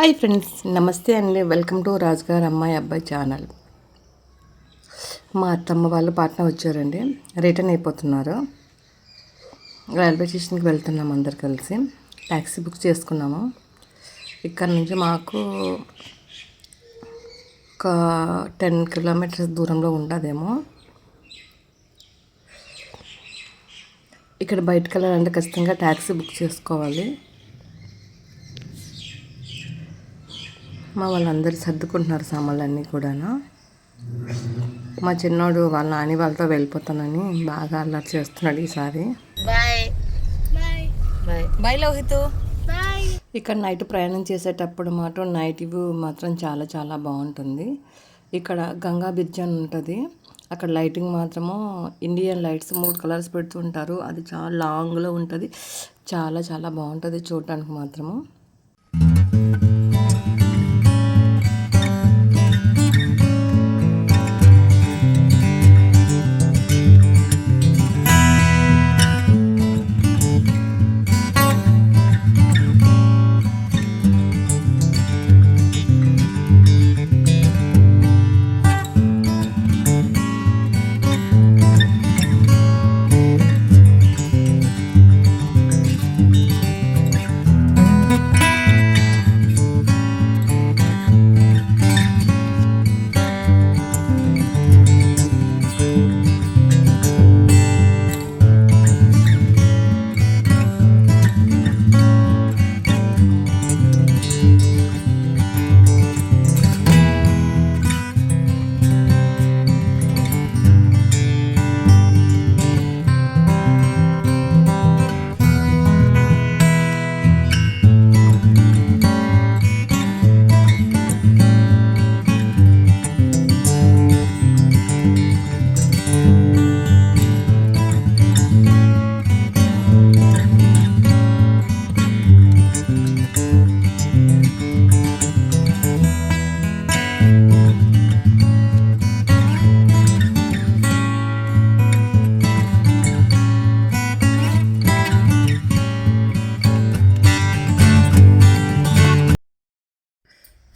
Hi friends నమస్తే అండి. Welcome to రాజుగారు అమ్మాయి అబ్బాయి ఛానల్. మా అత్తమ్మ వాళ్ళు పాట్న వచ్చారండి. రిటర్న్ అయిపోతున్నారు. రైల్వే స్టేషన్కి వెళ్తున్నాము అందరు కలిసి. ట్యాక్సీ బుక్ చేసుకున్నాము. ఇక్కడ నుంచి మాకు ఒక టెన్ కిలోమీటర్స్ దూరంలో ఉండదేమో. ఇక్కడ బయటకు వెళ్ళాలంటే ఖచ్చితంగా ట్యాక్సీ బుక్ చేసుకోవాలి. మా వాళ్ళందరూ సర్దుకుంటున్నారు సామాన్లన్నీ కూడాను. మా చిన్నోడు వాళ్ళ నాని వాళ్ళతో వెళ్ళిపోతానని బాగా అల్లరి చేస్తున్నాడు ఈసారి. Bye. Bye. Bye. Lohith. Bye. ఇక్కడ నైట్ ప్రయాణం చేసేటప్పుడు మాత్రం నైట్ వ్యూ మాత్రం చాలా చాలా బాగుంటుంది. ఇక్కడ గంగా బ్రిడ్జ్ అని ఉంటుంది. అక్కడ లైటింగ్ మాత్రము ఇండియన్ లైట్స్ మూడు కలర్స్ పెడుతుంటారు అది చాలా లాంగ్లో ఉంటుంది. చాలా చాలా బాగుంటుంది చూడటానికి మాత్రము.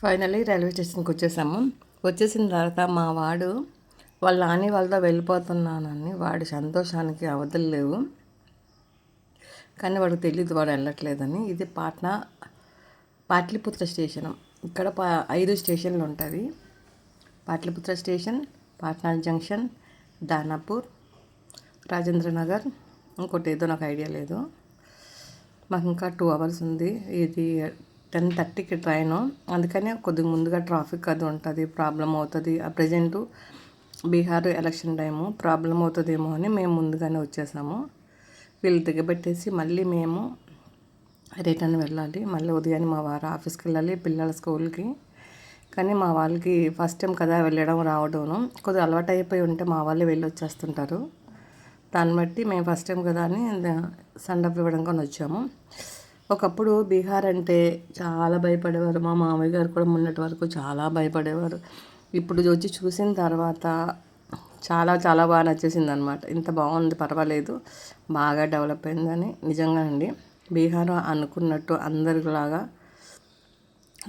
ఫైనల్లీ రైల్వే స్టేషన్కి వచ్చేసాము. వచ్చేసిన తర్వాత మా వాడు వాళ్ళ నాని వాళ్ళతో వెళ్ళిపోతున్నానని వాడి సంతోషానికి అవధులు లేవు. కానీ వాడికి తెలియదు వాడు వెళ్ళట్లేదని. ఇది పాట్నా పాట్లిపుత్ర స్టేషన్. ఇక్కడ పా ఐదు స్టేషన్లు ఉంటుంది. పాట్లిపుత్ర స్టేషన్ పాట్నా జంక్షన్ దానాపూర్ రాజేంద్ర నగర్ ఇంకోటి ఏదో నాకు ఐడియా లేదు. మాకు ఇంకా టూ అవర్స్ ఉంది. ఇది టెన్ థర్టీకి ట్రైన్. అందుకని కొద్దిగా ముందుగా ట్రాఫిక్ అది ఉంటుంది ప్రాబ్లం అవుతుంది. ఆ present Bihar election time problem అవుతుందేమో అని మేము ముందుగానే వచ్చేసాము. వీళ్ళు దిగబెట్టేసి మళ్ళీ మేము రిటర్న్ వెళ్ళాలి. మళ్ళీ ఉదయాన్నే మా వారు ఆఫీస్కి వెళ్ళాలి పిల్లల స్కూల్కి. కానీ మా వాళ్ళకి ఫస్ట్ టైం కదా వెళ్ళడం రావడం కొద్దిగా అలవాటు అయిపోయి ఉంటే మా వాళ్ళే వెళ్ళి వచ్చేస్తుంటారు. దాన్ని బట్టి మేము ఫస్ట్ టైం కదా అని సండప్ ఇవ్వడం కానీ వచ్చాము. ఒకప్పుడు బీహార్ అంటే చాలా భయపడేవారు. మా మామయ్య గారు కూడా మొన్నటి వరకు చాలా భయపడేవారు. ఇప్పుడు వచ్చి చూసిన తర్వాత చాలా చాలా బాగా నచ్చేసింది అనమాట ఇంత బాగుంది పర్వాలేదు. బాగా డెవలప్ అయిందని. నిజంగా అండి బీహార్ అనుకున్నట్టు అందరిలాగా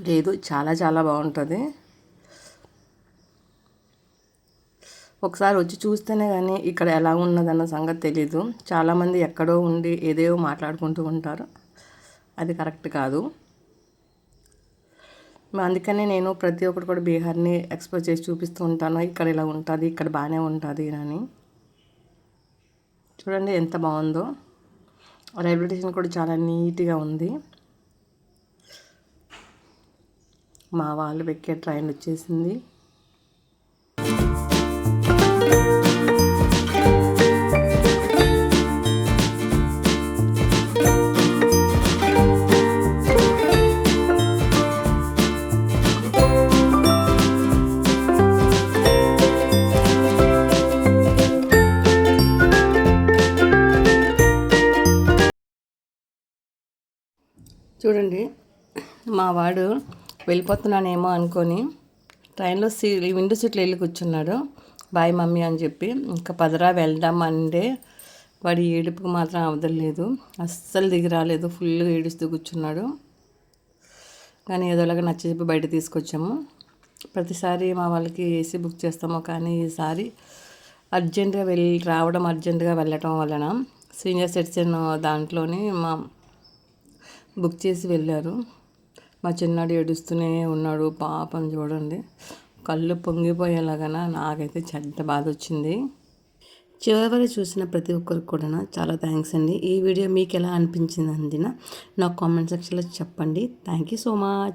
లేదు. చాలా చాలా బాగుంటుంది. ఒకసారి వచ్చి చూస్తేనే కానీ ఇక్కడ ఎలా ఉన్నదన్న సంగతి తెలీదు. చాలామంది ఎక్కడో ఉండి ఏదేవో మాట్లాడుకుంటూ ఉంటారు. అది కరెక్ట్ కాదు. అందుకనే నేను ప్రతి ఒక్కటి కూడా బీహార్ని ఎక్స్ప్లోర్ చేసి చూపిస్తూ ఉంటాను. ఇక్కడ ఇలా ఉంటుంది ఇక్కడ బాగానే ఉంటుంది అని. చూడండి ఎంత బాగుందో. రైల్వే స్టేషన్ కూడా చాలా నీట్గా ఉంది. మా వాళ్ళు ఎక్కే ట్రైన్ వచ్చేసింది. చూడండి. మా వాడు వెళ్ళిపోతున్నానేమో అనుకొని ట్రైన్లో సీ విండో సీట్లో వెళ్ళి కూర్చున్నాడు. బాయ్ మమ్మీ అని చెప్పి. ఇంకా పదరా వెళ్దాం అంటే వాడి ఏడుపుకి మాత్రం అవదలేదు అస్సలు దిగి రాలేదు. ఫుల్గా ఏడుస్తూ కూర్చున్నాడు. కానీ ఏదోలాగా నచ్చ చెప్పి బయట తీసుకొచ్చాము. ప్రతిసారి మా వాళ్ళకి ఏసీ బుక్ చేస్తాము కానీ ఈసారి అర్జెంటుగా వెళ్ళి రావడం అర్జెంటుగా వెళ్ళటం వలన సీనియర్ సిటిజన్ దాంట్లోని మా బుక్ చేసి వెళ్ళారు. మా చిన్నాడు ఏడుస్తూనే ఉన్నాడు పాపం చూడండి. కళ్ళు పొంగిపోయేలాగా నాకైతే చెడ్డ బాధ వచ్చింది చివరి చూసిన ప్రతి ఒక్కరికి కూడా చాలా థ్యాంక్స్ అండి. ఈ వీడియో మీకు ఎలా అనిపించింది అందిన నాకు కామెంట్ సెక్షన్లో చెప్పండి. Thank you so much.